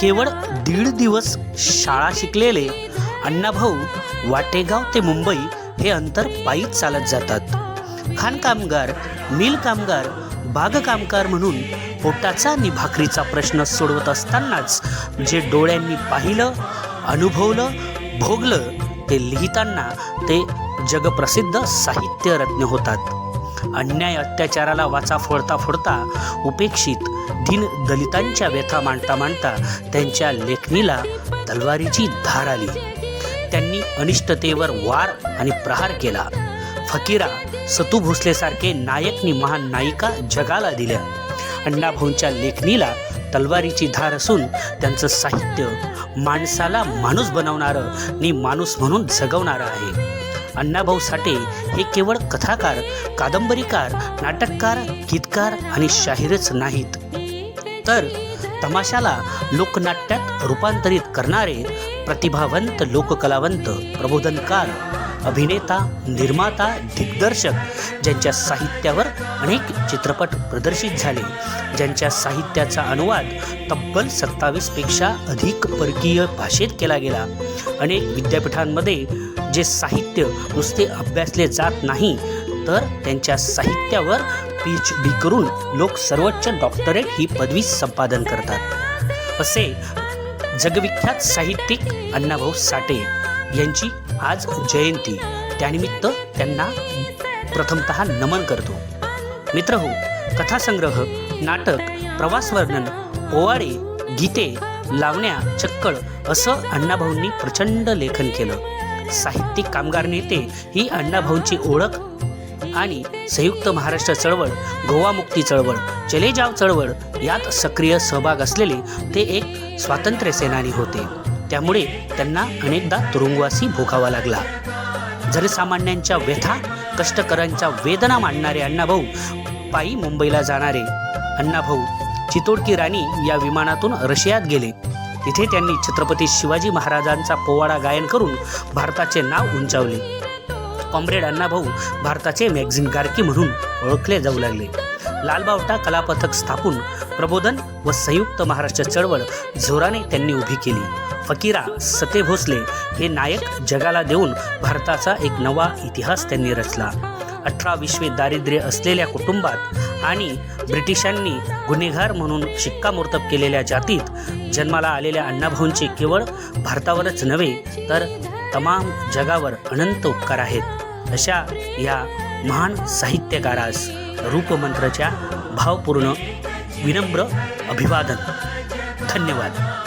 केवळ दीड दिवस शाळा शिकलेले अण्णाभाऊ वाटेगाव ते मुंबई हे अंतर पायीच चालत जातात. खाण कामगार मिल कामगार बागकामगार म्हणून पोटाचा आणि भाकरीचा प्रश्न सोडवत असतानाच जे डोळ्यांनी पाहिलं अनुभवलं भोगलं ते लिहिताना ते जगप्रसिद्ध साहित्यरत्न होतात. अन्याय अत्याचाराला वाचा फोडता फोडता उपेक्षित दिन दलितांच्या व्यथा मांडता मांडता त्यांच्या लेखणीला तलवारीची धार आली. त्यांनी अनिष्टतेवर वार आणि प्रहार केला. फकीरा सतू भोसलेसारखे नायकनी महान नायिका जगाला दिल्या. अण्णाभाऊंच्या लेखणीला तलवारीची धार असून त्यांचं साहित्य माणसाला माणूस बनवणारं आणि माणूस म्हणून जगवणारं आहे. अण्णाभाऊ साठे हे केवळ कथाकार कादंबरीकार नाटककार गीतकार आणि शाहीरच नाहीत. तर तमाशाला लोकनाट्यात रूपांतरित करणारे प्रतिभावंत लोककलावंत प्रबोधनकार अभिनेता निर्माता दिग्दर्शक ज्यांच्या साहित्यावर अनेक चित्रपट प्रदर्शित झाले ज्यांच्या साहित्याचा अनुवाद तब्बल सत्तावीसपेक्षा अधिक परकीय भाषेत केला गेला. अनेक विद्यापीठांमध्ये जे साहित्य नुसते अभ्यासले जात नाही तर त्यांच्या साहित्यावर पी एच डी करून लोक सर्वोच्च डॉक्टरेट ही पदवी संपादन करतात. असे जगविख्यात साहित्यिक अण्णाभाऊ साठे यांची आज जयंती. त्यानिमित्त त्यांना प्रथमतः नमन करतो. मित्र हो कथासंग्रह नाटक प्रवासवर्णन पोवाडे गीते लावण्या चक्कळ असं अण्णाभाऊंनी प्रचंड लेखन केलं. साहित्यिक कामगार नेते ही अण्णाभाऊंची ओळख आणि संयुक्त महाराष्ट्र चळवळ गोवा मुक्ती चळवळ चले जाव चळवळ यात सक्रिय सहभाग असलेले ते एक स्वातंत्र्य सेनानी होते. त्यामुळे त्यांना अनेकदा तुरुंगवासी भोगावा लागला. जनसामान्यांच्या व्यथा कष्टकऱ्यांच्या वेदना मांडणारे अण्णाभाऊ पायी मुंबईला जाणारे. अण्णाभाऊ चितोडकी राणी या विमानातून रशियात गेले. तिथे त्यांनी छत्रपती शिवाजी महाराजांचा पोवाडा गायन करून भारताचे नाव उंचावले. कॉम्रेड अण्णाभाऊ भारताचे मॅगझिन गार्की म्हणून ओळखले जाऊ लागले. लालबावटा कलापथक स्थापून प्रबोधन व संयुक्त महाराष्ट्र चळवळ जोराने त्यांनी उभी केली. फकीरा सते भोसले हे नायक जगाला देऊन भारताचा एक नवा इतिहास त्यांनी रचला. अठरा विश्वे दारिद्र्य असलेल्या कुटुंबात आणि ब्रिटिशांनी गुन्हेगार म्हणून शिक्कामोर्तब केलेल्या जातीत जन्माला आलेल्या अण्णाभाऊंचे केवळ भारतावरच नव्हे तर तमाम जगावर अनंत उपकार आहेत. अशा या महान साहित्यकारास रूपमंत्रच्या भावपूर्ण विनम्र अभिवादन. धन्यवाद.